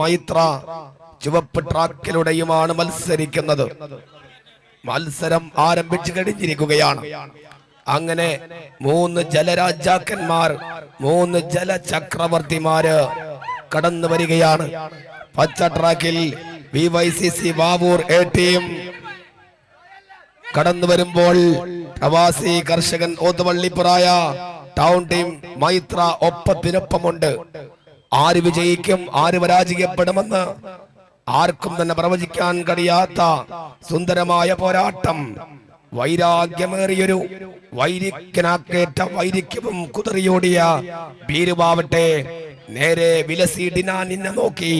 മൈത്ര ചുവപ്പ് ട്രാക്കിലൂടെയുമാണ് മത്സരിക്കുന്നത്. മത്സരം ആരംഭിച്ചു കഴിഞ്ഞിരിക്കുകയാണ്. അങ്ങനെ മൂന്ന് ജലരാജാക്കന്മാർ മൂന്ന് ജലചക്രവർത്തിമാര് കടന്നു വരികയാണ്. പച്ച ട്രാക്കിൽ V Y C C Babur A team കടന്നു വരുമ്പോൾ പ്രവാസി കർഷകൻ ഓത്തുവള്ളിപ്പുറായ ടൗൺ ടീം മൈത്ര ഒപ്പത്തിനൊപ്പമുണ്ട്. ആര് വിജയിക്കും ആര് പരാജയപ്പെടുമെന്ന് ആർക്കും തന്നെ പ്രവചിക്കാൻ കഴിയാത്ത സുന്ദരമായ പോരാട്ടം. വൈരാഗ്യമേറിയൊരു വൈരിക്കനാക്കേറ്റ വൈരിക്യവും കുതിറിയോടിയ ഭീരുവാവട്ടെ. നേരെ വിലസീടിനാ നിന്നെ നോക്കി.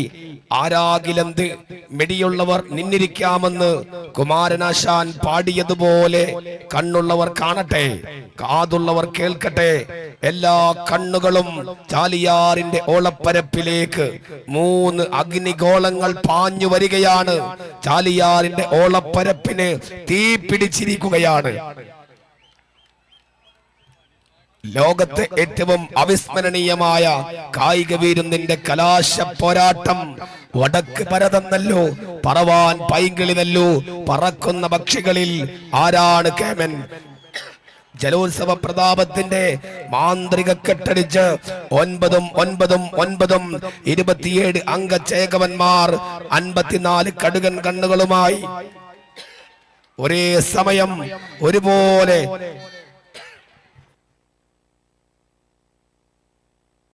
ആരാകിലെന്ത് മെടിയുള്ളവർ നിന്നിരിക്കാമെന്ന് കുമാരനാശാൻ പാടിയതുപോലെ കണ്ണുള്ളവർ കാണട്ടെ കാതുള്ളവർ കേൾക്കട്ടെ. എല്ലാ കണ്ണുകളും ചാലിയാറിന്റെ ഓളപ്പരപ്പിലേക്ക് മൂന്ന് അഗ്നിഗോളങ്ങൾ പാഞ്ഞു വരികയാണ്. ചാലിയാറിന്റെ ഓളപ്പരപ്പിന് തീ പിടിച്ചിരിക്കുകയാണ്. ലോകത്തെ ഏറ്റവും അവിസ്മരണീയമായ കായിക വീരുന്നിന്റെ കലാശ പോരാട്ടം വടക്ക് പരതന്നല്ലോ പറവാൻ പൈങ്കിളിനല്ലോ പറക്കുന്ന പക്ഷികളിൽ ആരാണ് കേമൻ? ജലോത്സവ പ്രതാപത്തിന്റെ മാന്ത്രിക കെട്ടടിച്ച് ഒൻപതും ഒൻപതും ഒൻപതും ഇരുപത്തിയേഴ് അംഗ ചേകവന്മാർ അൻപത്തിനാല് കടുകൻ കണ്ണുകളുമായി ഒരേ സമയം ഒരുപോലെ